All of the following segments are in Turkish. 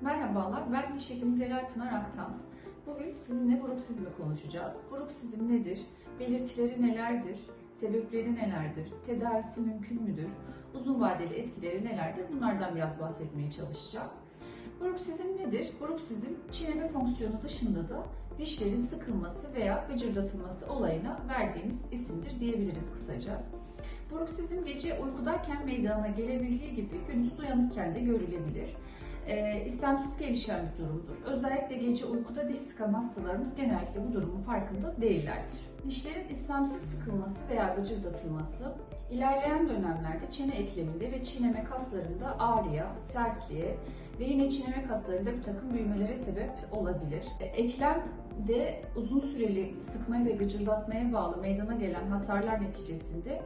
Merhabalar, ben hekimi Zelal Pınar Aktan. Bugün sizinle bruksizmi konuşacağız. Bruksizm nedir? Belirtileri nelerdir? Sebepleri nelerdir? Tedavisi mümkün müdür? Uzun vadeli etkileri nelerdir? Bunlardan biraz bahsetmeye çalışacağım. Bruksizm nedir? Bruksizm çiğneme fonksiyonu dışında da dişlerin sıkılması veya gıcırdatılması olayına verdiğimiz isimdir diyebiliriz kısaca. Bruksizm gece uykudayken meydana gelebildiği gibi gündüz uyanıkken de görülebilir. E, istemsiz gelişen bir durumdur. Özellikle gece uykuda diş sıkan hastalarımız genellikle bu durumun farkında değillerdir. Dişlerin istemsiz sıkılması veya gıcırdatılması ilerleyen dönemlerde çene ekleminde ve çiğneme kaslarında ağrıya, sertliğe ve yine çiğneme kaslarında bir takım büyümelere sebep olabilir. E, Eklemde uzun süreli sıkmaya ve gıcırdatmaya bağlı meydana gelen hasarlar neticesinde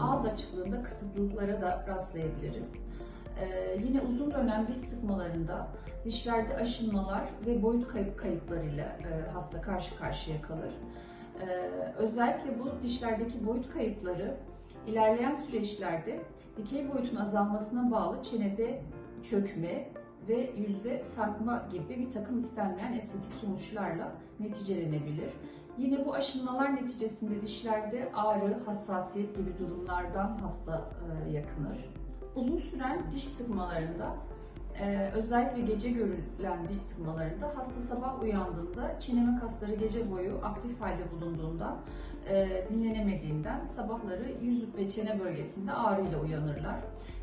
ağız açıklığında kısıtlılıklara da rastlayabiliriz. Ee, yine uzun dönem diş sıkmalarında dişlerde aşınmalar ve boyut kayıp kayıplarıyla e, hasta karşı karşıya kalır. Ee, özellikle bu dişlerdeki boyut kayıpları ilerleyen süreçlerde dikey boyutun azalmasına bağlı çenede çökme ve yüzde sarkma gibi bir takım istenmeyen estetik sonuçlarla neticelenebilir. Yine bu aşınmalar neticesinde dişlerde ağrı, hassasiyet gibi durumlardan hasta e, yakınır. Uzun süren diş sıkmalarında e, özellikle gece görülen diş sıkmalarında hasta sabah uyandığında çiğneme kasları gece boyu aktif halde bulunduğundan e, dinlenemediğinden sabahları yüz ve çene bölgesinde ağrıyla uyanırlar.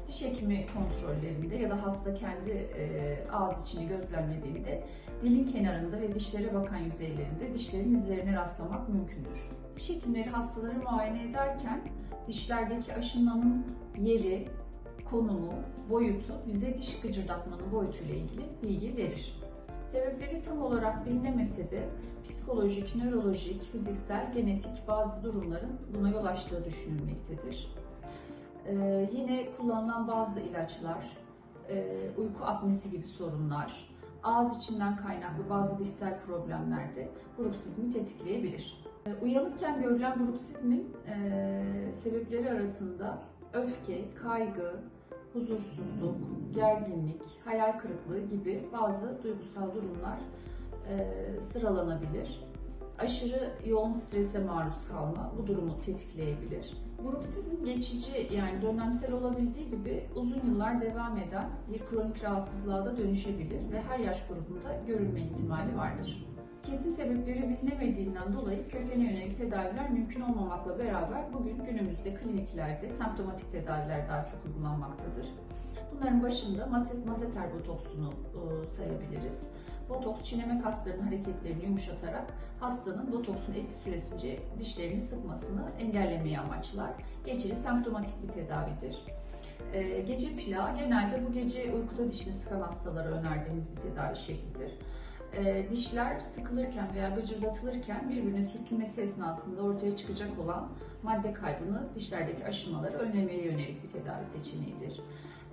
Diş hekimi kontrollerinde ya da hasta kendi e, ağız içini gözlemlediğinde dilin kenarında ve dişlere bakan yüzeylerinde dişlerin izlerine rastlamak mümkündür. Diş hekimleri hastaları muayene ederken dişlerdeki aşınmanın yeri, konumu, boyutu bize diş gıcırdatmanın boyutuyla ilgili bilgi verir. Sebepleri tam olarak bilinemese de psikolojik, nörolojik, fiziksel, genetik bazı durumların buna yol açtığı düşünülmektedir. Ee, yine kullanılan bazı ilaçlar, e, uyku apnesi gibi sorunlar, ağız içinden kaynaklı bazı dişsel problemler de bruksizmi tetikleyebilir. Ee, Uyanıkken görülen bruksizmin e, sebepleri arasında öfke, kaygı, huzursuzluk, gerginlik, hayal kırıklığı gibi bazı duygusal durumlar sıralanabilir. Aşırı yoğun strese maruz kalma bu durumu tetikleyebilir. Bruksizm geçici yani dönemsel olabildiği gibi uzun yıllar devam eden bir kronik rahatsızlığa da dönüşebilir ve her yaş grubunda görülme ihtimali vardır. Kesin sebepleri bilinemediğinden dolayı kökene yönelik tedaviler mümkün olmamakla beraber bugün günümüzde kliniklerde semptomatik tedaviler daha çok uygulanmaktadır. Bunların başında mazeter botoksunu e, sayabiliriz. Botoks çiğneme kaslarının hareketlerini yumuşatarak hastanın botoksun etki süresince dişlerini sıkmasını engellemeyi amaçlar. Geçici semptomatik bir tedavidir. Ee, gece plağı genelde bu gece uykuda dişini sıkan hastalara önerdiğimiz bir tedavi şeklidir. Ee, dişler sıkılırken veya gıcırdatılırken birbirine sürtünmesi esnasında ortaya çıkacak olan madde kaybını dişlerdeki aşınmaları önlemeye yönelik bir tedavi seçeneğidir.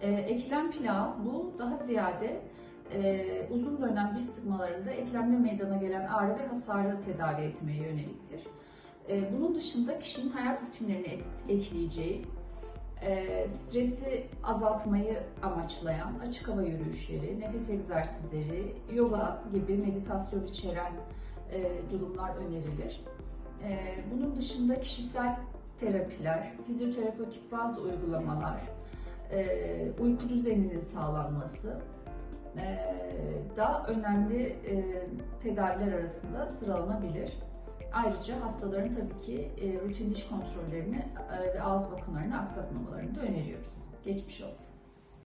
Ee, eklem plağı bu daha ziyade e, uzun dönem diş sıkmalarında eklemde meydana gelen ağrı ve hasarı tedavi etmeye yöneliktir. E, bunun dışında kişinin hayat rutinlerini et- ekleyeceği, e, stresi azaltmayı amaçlayan açık hava yürüyüşleri, nefes egzersizleri, yoga gibi meditasyon içeren e, durumlar önerilir. E, bunun dışında kişisel terapiler, fizyoterapötik bazı uygulamalar, e, uyku düzeninin sağlanması da önemli e, tedaviler arasında sıralanabilir. Ayrıca hastaların tabii ki e, rutin diş kontrollerini e, ve ağız bakımlarını aksatmamalarını da öneriyoruz. Geçmiş olsun.